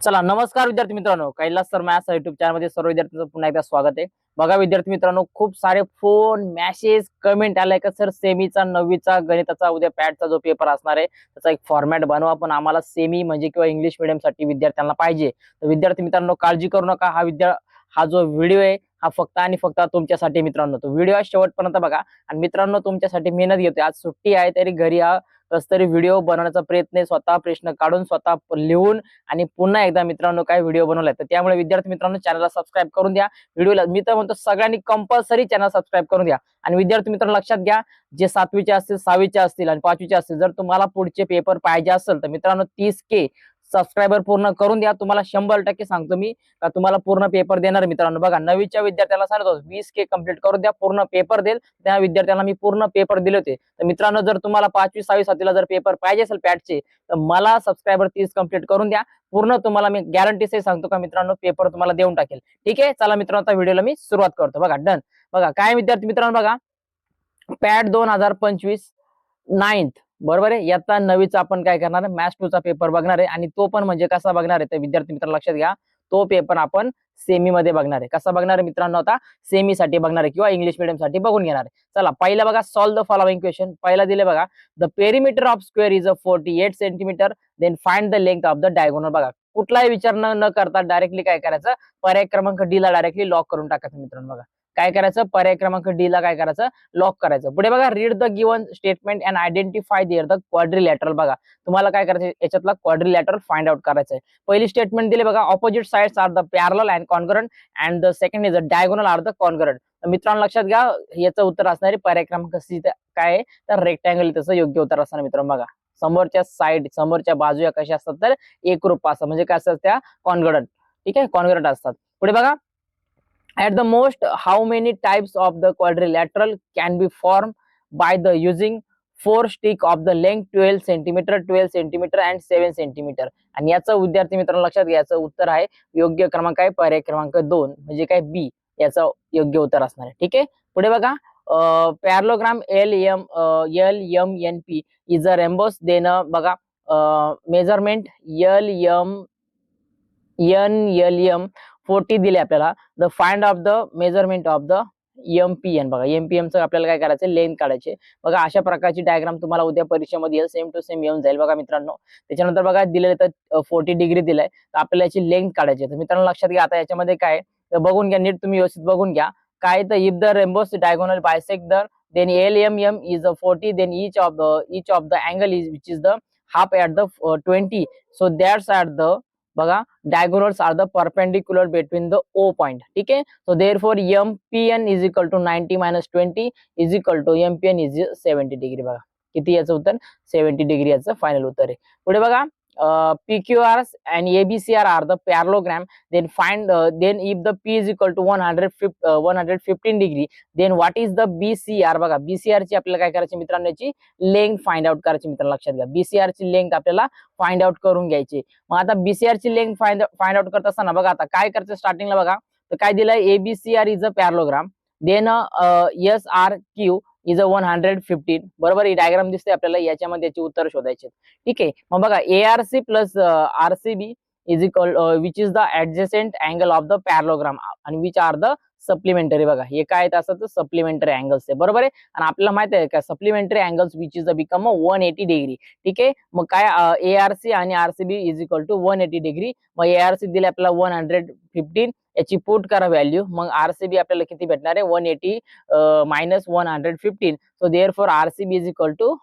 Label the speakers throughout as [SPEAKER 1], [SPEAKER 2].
[SPEAKER 1] चला नमस्कार विद्यार्थी मित्रांनो. कैलास सर मॅथ्स युट्यूब चॅनलमध्ये सर्व विद्यार्थ्यांचं पुन्हा एकदा स्वागत आहे. बघा विद्यार्थी मित्रांनो खूप सारे फोन मॅसेज कमेंट आलाय का सर सेमीचा नववीचा गणिताचा उद्या पॅटचा जो पेपर असणार आहे त्याचा एक फॉर्मॅट बनवा. पण आम्हाला सेमी म्हणजे किंवा इंग्लिश मिडियमसाठी विद्यार्थ्यांना पाहिजे. तर विद्यार्थी मित्रांनो काळजी करू नका. हा विद्या हा जो व्हिडिओ आहे हा फक्त आणि फक्त तुमच्यासाठी मित्रांनो. तो व्हिडिओ शेवटपर्यंत बघा. आणि मित्रांनो तुमच्यासाठी मेहनत घेतोय. आज सुट्टी आहे तरी घरी हा कस तरी व्हिडिओ बनवण्याचा प्रयत्न स्वतः प्रश्न काढून स्वतः लिहून आणि पुन्हा एकदा मित्रांनो काय व्हिडिओ बनवलाय. तर त्यामुळे विद्यार्थी मित्रांनो चॅनलला सबस्क्राईब करून द्या. व्हिडिओला मी तर म्हणतो सगळ्यांनी कंपल्सरी चॅनल सबस्क्राईब करून द्या. आणि विद्यार्थी मित्रांनो लक्षात घ्या जे सातवीचे असतील सहावीचे असतील आणि पाचवीचे असतील जर तुम्हाला पुढचे पेपर पाहिजे असेल तर मित्रांनो तीस के सबस्क्रायबर पूर्ण करून द्या. तुम्हाला शंभर टक्के सांगतो मी का तुम्हाला पूर्ण पेपर देणार मित्रांनो. बघा नवीच्या विद्यार्थ्याला सांगतो वीस के कंप्लीट करून द्या पूर्ण पेपर देईल. त्या विद्यार्थ्यांना मी पूर्ण पेपर दिले होते. तर मित्रांनो जर तुम्हाला पाचवी सहावी सातवीला जर पेपर पाहिजे असेल पॅटचे तर मला सबस्क्रायबर तीस कंप्लीट करून द्या. पूर्ण तुम्हाला मी गॅरंटीसही सांगतो का मित्रांनो पेपर तुम्हाला देऊन टाकेल. ठीक आहे? चला मित्रांनो आता व्हिडिओला मी सुरुवात करतो. बघा डन बघा काय विद्यार्थी मित्रांनो बघा. पॅट दोन हजार पंचवीस नाईन्थ बरोबर आहे? याचा नवीचा आपण काय करणार आहे? मॅथ्स टूचा पेपर बघणार आहे. आणि तो पण म्हणजे कसा बघणार आहे? तर विद्यार्थी मित्र लक्षात घ्या. तो पेपर आपण सेमी मध्ये बघणार आहे. कसा बघणार आहे मित्रांनो आता? सेमी साठी बघणार आहे किंवा इंग्लिश मिडियमसाठी बघून घेणार आहे. चला पहिला बघा सॉल्व द फॉलोइंग क्वेश्चन पहिला दिले बघा. The perimeter of square is a forty eight centimetre then find the length of the diagonal बघा कुठलाही विचार न न करता डायरेक्टली काय करायचं? पर्याय क्रमांक डी ला डायरेक्टली लॉक करून टाकायचं मित्रांनो बघा. काय करायचं? पर्याय क्रमांक डी ला काय करायचं? लॉक करायचं. पुढे बघा read the given statement and identify there the quadrilateral बघा. तुम्हाला काय करायचं याच्यातला क्वाड्रिलॅटरल फाइंड आउट करायचं आहे पहिली स्टेटमेंट दिली बघा opposite sides are the parallel and congruent and the second is a diagonal are the congruent मित्रांनो लक्षात घ्या याचं उत्तर असणारी पर्याय क्रमांक सी काय तर रेक्टँगल त्याचं योग्य उत्तर असणार मित्रांनो बघा. समोरच्या साईड समोरच्या बाजूया कशा असतात तर? एकरूप असतात. म्हणजे काय असतात त्या? कॉन्गडंट ठीक आहे? कॉन्गडंट असतात. पुढे बघा at the most how many types of the quadrilateral can be formed by the using four stick of the length 12 centimetre 12 centimetre and 7 centimetre आणि याचं विद्यार्थी मित्रांनो लक्षात घ्या याचं उत्तर आहे योग्य क्रमांक आहे पर्याय क्रमांक दोन म्हणजे काय बी याचं योग्य उत्तर असणार आहे. ठीक आहे? पुढे बघा parallelogram L M L M N P is a rhombus देणं बघा measurement L M N L M forty दिले आपल्याला. The find of the measurement of the MPN बघा एमपीएम चं आपल्याला काय करायचं? लेंथ काढायचे. बघा अशा प्रकारची डायग्राम तुम्हाला उद्या परीक्षेमध्ये येईल. सेम टू सेम येऊन जाईल बघा मित्रांनो. त्याच्यानंतर बघा दिलेलं तर फोर्टी डिग्री दिलाय. तर आपल्याला याची लेंथ काढायची तर मित्रांनो लक्षात घ्या आता याच्यामध्ये काय तर बघून घ्या नीट तुम्ही व्यवस्थित बघून घ्या. काय तर if the rhombus diagonal bisect the then L M M is a forty then each of the each of the angle is which is the half at the twenty so that's at the बघा diagonals are the perpendicular between the O point ठीक आहे? So therefore M P N is equal to ninety minus twenty is equal to M P N is seventy degree बघा किती याचं उत्तर? Seventy degree याचं final उत्तर आहे. पुढे बघा P Q R and ABCR are the parallelogram then find then if the P is equal to one hundred one hundred fifteen degree then what is the BCR बघा BCR ची आपल्याला काय करायची मित्रांनो याची? लेंथ फाइंड आउट करायची मित्रांनो लक्षात घ्या. बीसीआर ची लेंथ आपल्याला फाइंड आउट करून घ्यायची. मग आता बीसीआर ची लेंथ फाइंड फाइंड आउट करत असताना बघा आता काय करायचं स्टार्टिंगला बघा. तर काय दिलंय? ABCR is a parallelogram then S R Q is a one hundred fifteen बरोबर ही डायग्राम दिसते आपल्याला याच्यामध्ये याची उत्तर शोधायचे ठीक आहे मग बघा A R C plus R C B is equal which is the adjacent angle of the parallelogram आणि विच आर द सप्लिमेंटरी बघा. हे काय आहेत असं तर सप्लिमेंटरी अँगल्स आहे. बरोबर आहे? आणि आपल्याला माहीत आहे का supplementary angles which is a become one eighty degree ठीक आहे? मग काय ए आर सी आणि RCB is equal to one eighty degree मग ए आर सी दिले आपल्याला वन हंड्रेड फिफ्टीन याची पुट करा व्हॅल्यू मग आरसीबी आपल्याला किती भेटणार आहे? One eighty minus one hundred fifteen so therefore RCB is equal to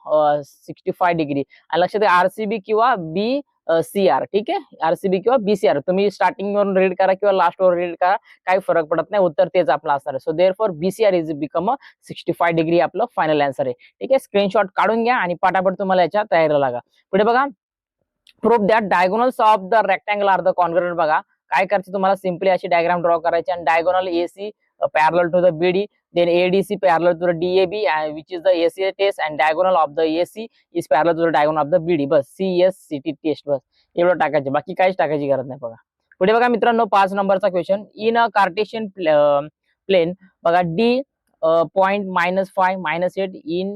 [SPEAKER 1] sixty five degree आणि लक्षात आरसीबी किंवा बी सी आर ठीक आहे? आरसीबी किंवा बीसीआर तुम्ही स्टार्टिंग वरून रीड करा किंवा लास्ट वर रीड करा. काही फरक पडत नाही. उत्तर तेच आपलं असणार आहे. So therefore BCR is become a sixty five degree आपलं फायनल आन्सर आहे. ठीक आहे? स्क्रीनशॉट काढून घ्या आणि पटापट तुम्हाला याच्या तयारीला लागा. पुढे बघा. Proof that diagonals of the rectangle are the congruent बघा. काय करायचं तुम्हाला? सिम्पली अशी डायग्राम ड्रॉ करायची आणि diagonal AC parallel to the BD then ADC parallel to the DAB uh, which is the ACA test and diagonal of the AC is parallel to the diagonal of the BD बस CSCT test बस. एवढं टाकायचे. बाकी काहीच टाकायची गरज नाही बघा. पुढे बघा मित्रांनो पाच नंबरचा question in a Cartesian plane बघा D point minus five minus eight in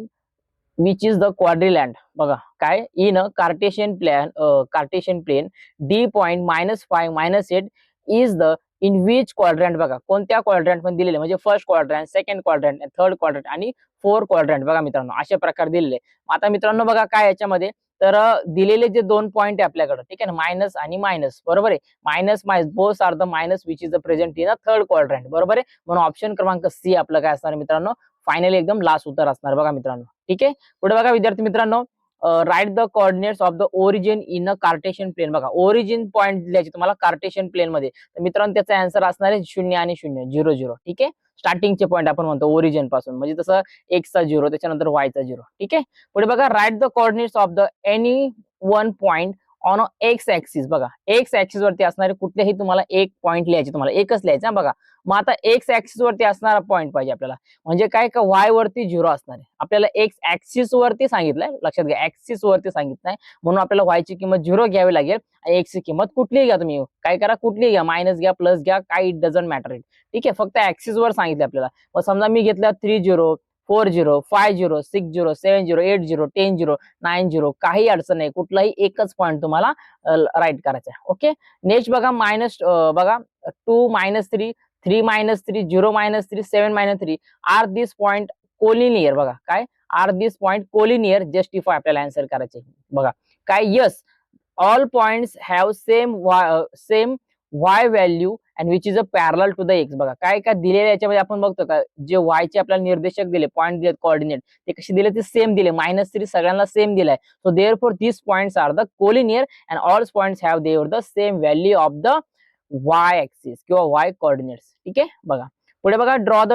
[SPEAKER 1] which is the quadrant बघा काय? In a Cartesian plan Cartesian plane D point minus five minus eight is the in which quadrant बघा. कोणत्या क्वाड्रंटमध्ये दिलेले. म्हणजे first quadrant second quadrant third quadrant आणि four quadrant बघा मित्रांनो. अशा प्रकारे दिलेले. आता मित्रांनो बघा काय याच्यामध्ये. तर दिलेले जे दोन पॉईंट आहे आपल्याकडे ठीक आहे ना? मायनस आणि मायनस बरोबर आहे? Minus minus both are the minus which is the present in a third quadrant बरोबर आहे? म्हणून ऑप्शन क्रमांक सी आपलं काय असणार मित्रांनो? फायनली एकदम लास्ट उत्तर असणार बघा मित्रांनो. ठीक आहे? पुढे बघा विद्यार्थी मित्रांनो. Write the coordinates of the origin in a Cartesian plane बघा ओरिजिन पॉईंट लिहायचे तुम्हाला कार्टेशियन प्लेन मध्ये. तर मित्रांनो त्याचा आन्सर असणार आहे शून्य आणि शून्य झिरो झिरो ठीक आहे? स्टार्टिंगचे पॉईंट आपण म्हणतो ओरिजिनपासून. म्हणजे तसं एक्सचा झिरो त्याच्यानंतर वायचा झिरो ठीक आहे? पुढे बघा write the coordinates of the any one point on X axis बघा. एक्स ऍक्सिस वरती असणारे कुठलेही तुम्हाला एक पॉईंट लिहायचे तुम्हाला एकच लिहायचं बघा. मग आता एक्स ऍक्सिस वरती असणारा पॉईंट पाहिजे आपल्याला. म्हणजे काय का वाय वरती झिरो असणार आहे. आपल्याला एक्स ऍक्सिस वरती सांगितलंय लक्षात घ्या ऍक्सिस वरती सांगितलंय म्हणून आपल्याला वायची किंमत झिरो घ्यावी लागेल. आणि एक्स ची किंमत कुठलीही घ्या तुम्ही. काय करा कुठलीही घ्या. मायनस घ्या प्लस घ्या काही इट डझंट मॅटर इट ठीक आहे फक्त ऍक्सिस वर सांगितलं आपल्याला. मग समजा मी घेतला three zero four zero five zero six zero seven zero eight zero ten zero nine zero काही अडचण नाही. कुठलाही एकच पॉईंट तुम्हाला राईट करायचा आहे ओके नेक्स्ट बघा मायनस बघा two minus three three minus three zero minus three seven minus three are this point collinear बघा काय? Are this point collinear justify आपल्याला आन्सर करायचे. बघा काय? Yes all points have same same Y value and which is a parallel to the X बघा काय काय दिलेल्या याच्यामध्ये आपण बघतो का जे वायचे आपल्याला निर्देशक दिले पॉईंट दिले कॉर्डिनेट ते कसे दिले ते सेम दिले मायनस थ्री सगळ्यांना सेम दिलाय. So therefore this points are the collinear and all points have there the same value of the Y axis किंवा वाय कोऑर्डिनेट्स ठीक? आहे बघा. पुढे बघा draw the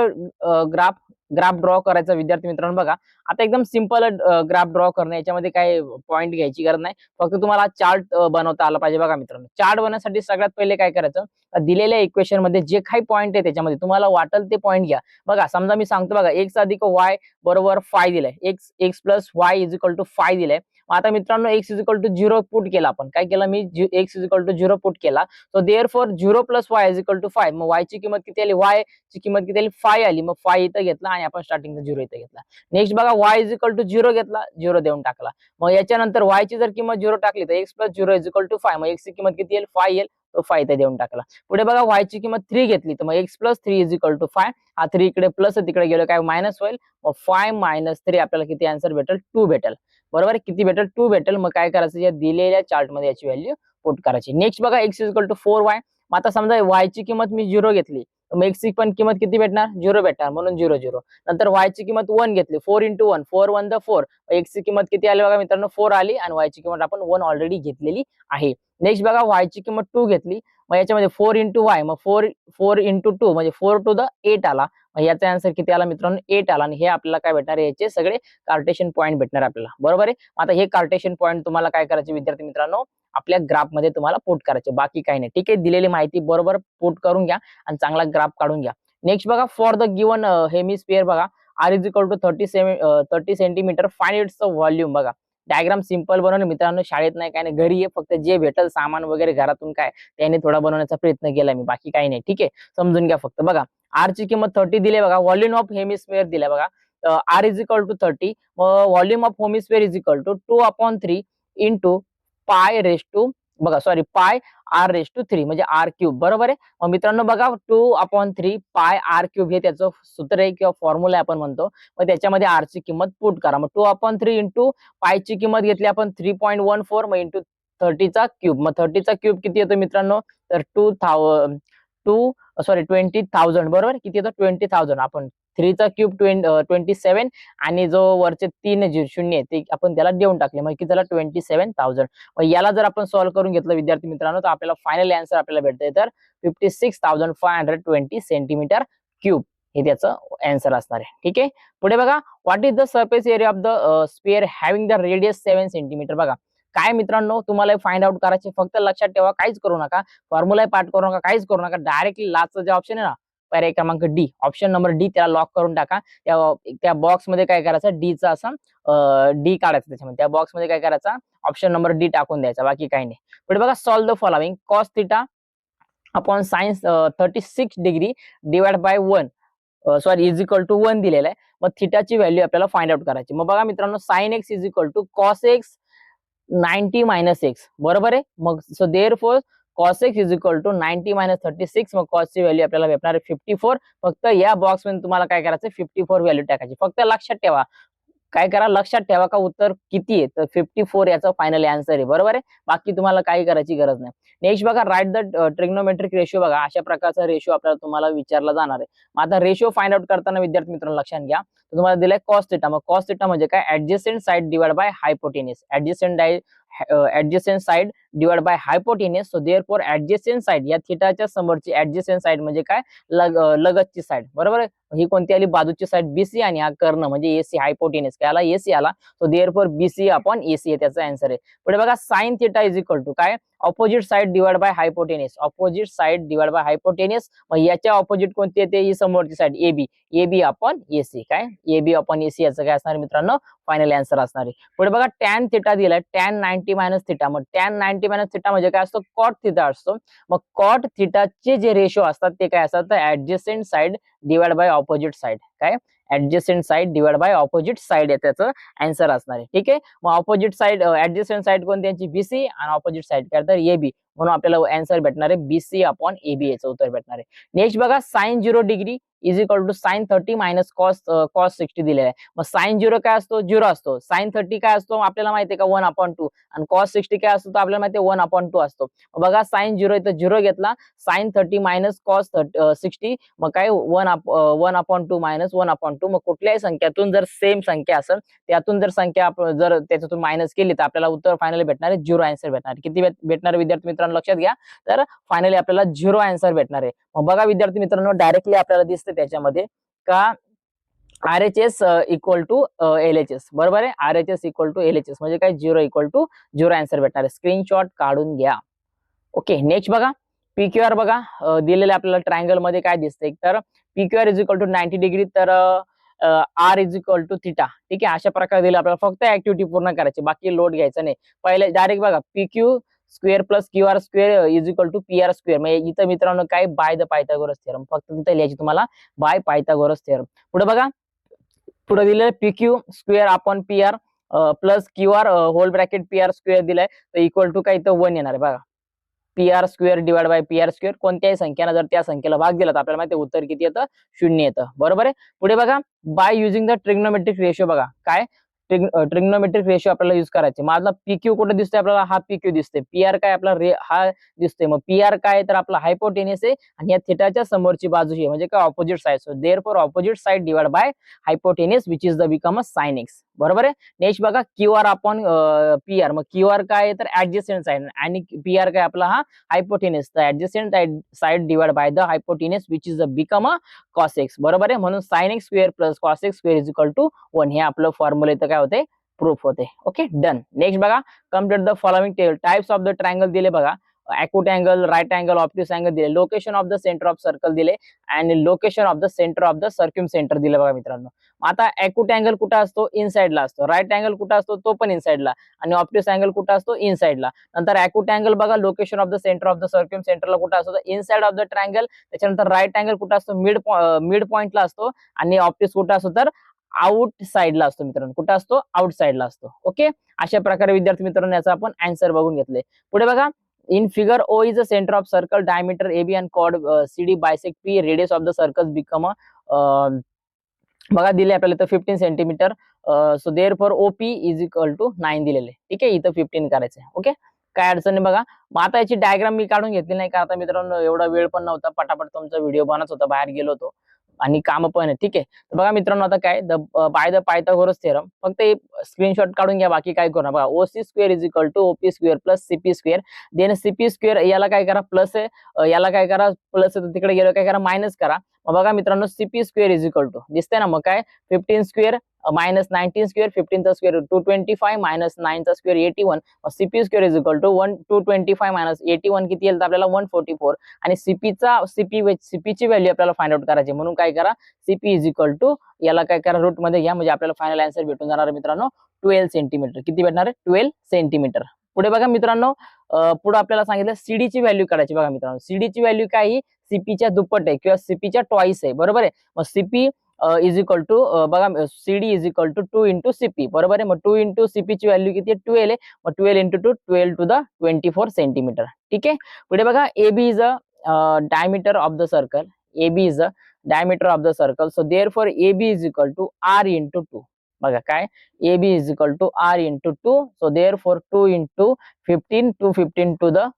[SPEAKER 1] graph graph draw करायचा विद्यार्थी मित्रांनो बघा. आता एकदम सिंपल ग्राफ ड्रॉ करणं याच्यामध्ये काही पॉईंट घ्यायची गरज नाही. फक्त तुम्हाला चार्ट बनवता आला पाहिजे बघा मित्रांनो. चार्ट बनवण्यासाठी सगळ्यात पहिले काय करायचं? दिलेल्या इक्वेशनमध्ये जे काही पॉईंट आहे त्याच्यामध्ये तुम्हाला वाटेल ते पॉईंट घ्या. बघा समजा मी सांगतो बघा एक्स अधिक वाय बरोबर फाय दिलाय. X X plus Y is equal to five दिलाय. आता मित्रांनो X is equal to zero put केला आपण. काय केलं? मी X is equal to zero put केला. So therefore zero plus Y is equal to five मग वाय ची किंमत किती आली? वाय ची किंमत किती आली? फाय आली. मग फाय इथं घेतला. आणि आपण स्टार्टिंगचा झिरो इथे घेतला. नेक्स्ट बघा Y is equal to zero घेतला झिरो देऊन टाकला. मग याच्यानंतर वाय ची जर किंमत झिरो टाकली तर X plus zero is equal to five मग एक्स ची किंमत किती येईल? फाय येईल. तो फाय इथे देऊन टाकला. पुढे बघा वाय ची किंमत थ्री घेतली तर मग X plus three is equal to five हा थ्री इकडे प्लस तिकडे गेलो काय मायनस होईल? मग फाय मायनस थ्री आपल्याला किती आन्सर भेटेल? टू भेटेल. बरोबर? किती भेटेल? टू भेटेल. मग काय करायचं? या दिलेल्या चार्टमध्ये याची व्हॅल्यू पुट करायची. नेक्स्ट बघा X is equal to four Y मग आता समजा वाय ची किंमत मी झिरो घेतली. मग एक्सची पण किंमत किती भेटणार? झिरो भेटणार. म्हणून झिरो झिरो. नंतर वाय ची किंमत वन घेतली. Four into one four one the four एक्सची किंमत किती आली बघा मित्रांनो? फोर आली आणि वाय ची किंमत आपण वन ऑलरेडी घेतलेली आहे. नेक्स्ट बघा वाय ची किंमत टू घेतली. मग याच्यामध्ये फोर इंटू वाय मग फोर फोर इंटू टू म्हणजे फोर टू द एट आला. याचा आन्सर किती आला मित्रांनो? एट आला. आणि हे आपल्याला काय भेटणार? आहे याचे सगळे कार्टेशन पॉईंट भेटणार आपल्याला. बरोबर आहे? आता हे कार्टेशन पॉईंट तुम्हाला काय करायचे विद्यार्थी मित्रांनो? आपल्या ग्राफमध्ये तुम्हाला पोट करायचे. बाकी काही नाही. ठीक आहे? दिलेली माहिती बरोबर पोट करून घ्या आणि चांगला ग्राफ काढून घ्या. नेक्स्ट बघा फॉर द गिवन हेमिस्फिअर बघा. R is equal to thirty cm thirty centimetre fine its volume बघा. डायग्राम सिंपल बनवणे मित्रांनो शाळेत नाही काय नाही. घरी आहे फक्त जे भेटल सामान वगैरे घरातून काय त्याने थोडा बनवण्याचा प्रयत्न केला मी. बाकी काही नाही. ठीक आहे? समजून घ्या फक्त. बघा. आर ची किंमत थर्टी दिली बघा. व्हॉल्युम ऑफ हेमिस्फेअर दिल्या बघा. R is equal to thirty volume of hemisphere is equal to two upon three into pi raise to बघा sorry pi R raise to three म्हणजे आर क्यूब बरोबर आहे? मग मित्रांनो बघा two upon three pi R cube हे त्याचं सूत्र आहे किंवा फॉर्म्युला आपण म्हणतो. मग त्याच्यामध्ये आर ची किंमत पुट करा. मग टू अपॉन थ्री इंटू पायची किंमत घेतली आपण थ्री पॉईंट वन फोर मग इंटू थर्टीचा क्यूब मग थर्टीचा क्यूब किती येतो मित्रांनो? तर two thou two sorry twenty thousand बरोबर? किती येतो? ट्वेंटी थाउजंड आपण थ्रीचा क्यूब ट्वेंटी सेव्हन आणि जो वरचे तीन झिरो शून्य आहे ते आपण त्याला देऊन टाकले. मग किती त्याला ट्वेंटी सेव्हन थाउजंड मग याला जर आपण सॉल्व्ह करून घेतलं विद्यार्थी मित्रांनो तर आपल्याला फायनल आन्सर आपल्याला भेटतंय. तर fifty six thousand five hundred twenty centimetre cube हे त्याचं अँसर असणार आहे. ठीक आहे? पुढे बघा what is the surface area of the sphere having the radius seven centimetre बघा. काय मित्रांनो तुम्हाला फाइंड आउट करायचे फक्त लक्षात ठेवा काहीच करू नका. फॉर्म्युला पाठ करू नका काहीच करू नका. डायरेक्टली लास्टचं जे ऑप्शन आहे ना पर्याय क्रमांक डी ऑप्शन नंबर डी त्याला लॉक करून टाका. त्या त्या बॉक्समध्ये काय करायचं डीचा असा डी काढायचं त्याच्यामध्ये. त्या बॉक्समध्ये काय करायचा ऑप्शन नंबर डी टाकून द्यायचा बाकी काही नाही. पुढे बघा solve the following cos theta upon sines thirty six degree divide by one sorry is equal to one दिलेला आहे. मग थिटाची व्हॅल्यू आपल्याला फाइंड आउट करायची. मग बघा मित्रांनो sine X is equal to cos X ninety minus X. बरोबर आहे? मग so therefore cos X is equal to ninety minus thirty six. मग कॉसची व्हॅल्यू आपल्याला भेटणार आहे फिफ्टी फोर फक्त या बॉक्समध्ये तुम्हाला काय करायचं फिफ्टी फोर व्हॅल्यू टाकायची. फक्त लक्षात ठेवा. काय करा लक्षात ठेवा का उत्तर किती आहे? तर फिफ्टी फोर याचा फायनल आन्सर आहे. बरोबर आहे? बाकी तुम्हाला काही करायची गरज नाही. नेक्स्ट बघा राईट द ट्रिग्नोमेट्रिक रेशो बघा. अशा प्रकारचा रेशो आपल्याला तुम्हाला विचारला जाणार आहे. मग आता रेशो फाइंड आउट करताना विद्यार्थी मित्रांनो लक्षात घ्या. तुम्हाला दिलाय कॉस्ट थिटा मग कॉस्ट थिटा म्हणजे काय? Adjacent side divide by hypotenuse adjacent adjacent side divide by hypotenuse so therefore adjacent side या थिटाच्या समोरची ऍडजस्टंट साईड म्हणजे काय? लग लगतची साईड बरोबर ही कोणती आली? बाजूची साइड बीसी आणि हा कर्ण म्हणजे एसी हायपोटेनियस काय आला? एसी आला. सो देअर फॉर बीसी आपण एसी हे त्याचा आन्सर आहे. पुढे बघा sine theta is equal to काय? Opposite side divide by hypotenuse opposite side divide by hypotenuse मग याच्या ऑपोजिट कोणती येते? ही समोरची side A B A B AC काय? ए बी एसी याचं काय असणार मित्रांनो? फायनल आन्सर असणार आहे. पुढे बघा टॅन थिटा दिलाय. टॅन नाईन्टी मायनस थिटा मग टॅन नाईन्टी मायनस थिटा म्हणजे काय असतो? कॉट थिटा असतो. मग कॉट थिटाचे जे रेशो असतात ते काय असतात? तर adjacent side divide by opposite side काय? Adjacent side divide by opposite side आहे त्याचं आन्सर असणार आहे. ठीक आहे? मग ऑपोजिट साइड ऍडजस्टंट साईड कोणती? यांची बीसी आणि ऑपोजिट साइड काय तर ए बी म्हणून आपल्याला अँसर भेटणार आहे बीसी अपॉन एबीएचं उत्तर भेटणार आहे. नेक्स्ट बघा sine zero degree is equal to sine thirty minus cos cos sixty दिलेला आहे. मग साइन झिरो काय असतो? झिरो असतो. साइन थर्टी काय असतो? आपल्याला माहिती आहे का? वन अपॉन टू आणि कॉस सिक्स्टी काय असतो? तर आपल्याला माहिती आहे वन अपॉन टू असतो बघा साइन झिरो इथं झिरो घेतला. Sine thirty minus cos sixty मग काय? One one upon two minus one upon two मग कुठल्याही संख्यातून जर सेम संख्या असेल त्यातून जर संख्या जर त्याच्यातून मायनस केली तर आपल्याला उत्तर फायनली भेटणार आहे. झिरो आन्सर भेटणार किती भेटणार विद्यार्थी विद्यार्थी मित्रांनो लक्षात घ्या. तर फायनली आपल्याला झिरो आन्सर भेटणार आहे. मग बघा विद्यार्थी मित्रांनो डायरेक्टली आपल्याला दिसते त्याच्यामध्ये का R H S equal to L H S बरोबर आहे? R H S equal to L H S म्हणजे काय? Zero equal to zero answer भेटणार आहे. स्क्रीनशॉट काढून घ्या. ओके नेक्स्ट बघा. पीक्यू आर बघा. अ, दिलेलं आपल्याला ट्रायंगलमध्ये काय दिसतंय? तर PQ R is equal to ninety degree तर R is equal to theta ठीक आहे? अशा प्रकारे दिलं आपल्याला फक्त ऍक्टिव्हिटी पूर्ण करायची. बाकी लोड घ्यायचा नाही. पहिले डायरेक्ट बघा. PQ square plus Q R square is equal to P R square. म्हणजे इथं मित्रांनो काय बाय द पायथागोरस थेरम फक्त तिथं लिहायची तुम्हाला बाय पायथागोरस थेरम पुढे बघा. पुढे दिलेलं पी क्यू स्क्वेअर आपण P R plus Q R whole bracket P R square दिलाय. तर इक्वल टू काय इथं वन येणार आहे बघा. P R square divide by P R square. कोणत्याही संख्येनं जर त्या संख्येला भाग दिला तर आपल्याला माहिती उत्तर किती येतं? शून्य येतं. बरोबर आहे? पुढे बघा. By using the trigonometric ratio बघा. काय? ट्रिग्नोमेट्रिक रेशिओ आपल्याला युज करायचे. माझा पीक्यू कुठे दिसतोय आपल्याला? हा पीक्यू दिसतोय. पी आर काय आपला रे हा दिसतोय. मग पी आर काय तर आपला हायपोटेनियस आहे आणि या थिटाच्या समोरची बाजू ही म्हणजे काय opposite side so therefore opposite side divide by hypotenuse which is the become a sine x बरोबर आहे? नेक्स्ट बघा क्यू आर आपण पी आर मग क्यू आर काय तर ऍडजस्टंट साइड आणि पी आर काय? आपला हा हायपोटेनियस तर adjacent side divide by the hypotenuse which is the become a cos x बरोबर आहे? म्हणून sine x square plus cos x square is equal to one हे आपलं फॉर्म्युला इथं काय होते प्रूफ होते ओके डन नेक्स्ट बघा. Complete the following table types of the triangle दिले बघा. Acute angle right angle obtuse angle दिले. Location of the centre of circle दिले आणि location of the centre of the circumcentre दिले बघा मित्रांनो. आता अॅक्यूट अँगल कुठं असतो? इनसाइडला असतो. राईट अँगल कुठं असतो? तो पण इनसाइडला आणि ऑप्टिस अँगल कुठं असतो? इनसाइडला नंतर अॅक्यूट अँगल बघा location of the centre of the circum सेंटरला कुठं असतो? इनसाइड ऑफ द ट्रँगल त्याच्यानंतर राईट अँगल कुठं असतो? मिड मिड पॉईंटला असतो. आणि ऑप्टिस कुठं असतो? तर आउट साईडला असतो मित्रांनो. कुठं असतो? आउट साईडला असतो. ओके अशा प्रकारे विद्यार्थी मित्रांनो याचा आपण अँसर बघून घेतले. पुढे बघा. In figure O is a centre of circle diameter A B and cod C D bisect P radius of the circle become बघा दिले आपल्याला इथं fifteen centimetre so therefore O P is equal to nine दिलेले. ठीक आहे? इथं fifteen करायचं आहे ओके काय अडचण नाही बघा. मग आता याची डायग्राम मी काढून घेतली नाही का आता मित्रांनो एवढा वेळ पण नव्हता. पटापट तुमचा व्हिडिओ बनत होता बाहेर गेलो होतो. आणि काम पण आहे ठीक आहे? बघा मित्रांनो आता काय? The by the Pythagoras theorem फक्त स्क्रीनशॉट काढून घ्या बाकी काय करू बघा O C square is equal to OP square plus CP square then CP square याला काय करा? प्लस आहे. याला काय करा? प्लस आहे. तिकडे गेलो काय करा? मायनस करा. मग बघा मित्रांनो CP square is equal to दिसतंय ना मग काय? Fifteen square minus nineteen square फिफ्टीनचा square two twenty five minus नाईनचा square eighty one CP square is equal to one two twenty five minus eighty one किती येईल तर आपल्याला वन फोर्टी फोर आणि सीपीचा सीपी सीपीची व्हॅल्यू आपल्याला फाइंड आउट करायची म्हणून काय करा सीपी इज इक्वल टू याला काय करा रूटमध्ये घ्या. म्हणजे आपल्याला फायनल आन्सर भेटून जाणार मित्रांनो ट्वेल्व सेंटीमीटर किती भेटणार आहे? ट्वेल्व सेंटीमीटर पुढे बघा मित्रांनो पुढे आपल्याला सांगितलं सीडीची व्हॅल्यू काढायची बघा मित्रांनो. सीडीची व्हॅल्यू काय ही? सीपीच्या दुप्पट आहे किंवा सीपीच्या टॉईस आहे. बरोबर आहे? मग सीपी इज इक्वल टू बघा CD is equal to two into CP बरोबर आहे? मग टू इंटू सीपीची व्हॅल्यू किती आहे? ट्वेल्व आहे. मग twelve into two twelve two the twenty four centimetre ठीक आहे? पुढे बघा A B is a diameter of the circle A B is a diameter of the circle so therefore A B is equal to R into two बघा काय? A B is equal to R into two so therefore two into fifteen two fifteen two the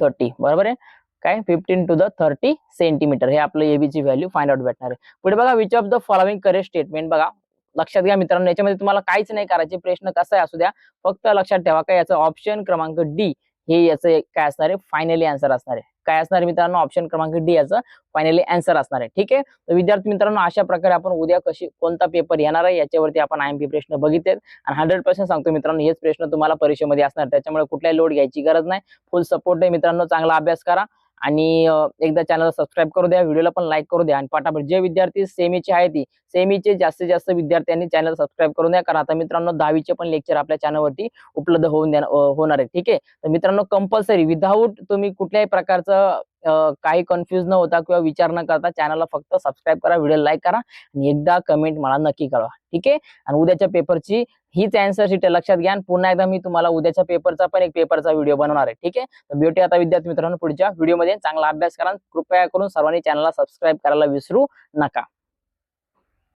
[SPEAKER 1] thirty बरोबर आहे? काय 15 to the 30 centimetre हे आपलं एबीची value find out भेटणार आहे. पुढे बघा which of the following correct statement बघा लक्षात घ्या मित्रांनो याच्यामध्ये तुम्हाला काहीच नाही करायचे प्रश्न कसा आहे असू द्या. फक्त लक्षात ठेवा काय याचं ऑप्शन क्रमांक डी हे याचं काय असणार आहे? फायनली आन्सर असणार आहे. काय असणार मित्रांनो? ऑप्शन क्रमांक डी याचं फायनली आन्सर असणार आहे. ठीक आहे? तर विद्यार्थी मित्रांनो अशा प्रकारे आपण उद्या कशी कोणता पेपर येणार आहे याच्यावरती आपण आय एम पी प्रश्न बघितलेत. आणि हंड्रेड पर्सेंट सांगतो मित्रांनो हेच प्रश्न तुम्हाला परीक्षेमध्ये असणार. त्याच्यामुळे कुठलाही लोड घ्यायची गरज नाही. फुल सपोर्ट आहे मित्रांनो. चांगला अभ्यास करा. आणि एकदा चॅनल सबस्क्राईब करू द्या व्हिडिओला पण लाईक करू द्या आणि पटापट जे विद्यार्थी सेमीचे आहे ती सेमीचे जास्तीत जास्त विद्यार्थ्यांनी चॅनल सबस्क्राईब करून द्या. कारण आता मित्रांनो दहावीचे पण लेक्चर आपल्या चॅनलवरती उपलब्ध होऊन द्या होणार आहे ठीक आहे? तर मित्रांनो कंपल्सरी विदाऊट तुम्ही कुठल्याही प्रकारचं काही कन्फ्युज न होता किंवा विचार न करता चॅनलला फक्त सबस्क्राईब करा व्हिडिओ लाईक करा आणि एकदा कमेंट मला नक्की कळवा. ठीक आहे? आणि उद्याच्या पेपरची हीच अँसर शीट आहे. लक्षात घ्या. पुन्हा एकदा मी तुम्हाला उद्याच्या पेपरचा पण एक पेपरचा व्हिडिओ बनवणार आहे. ठीक आहे? तर भेटूया आता विद्यार्थी मित्रांनो पुढच्या व्हिडिओमध्ये चांगला अभ्यास करा कृपया करून सर्वांनी चॅनलला सबस्क्राईब करायला विसरू नका.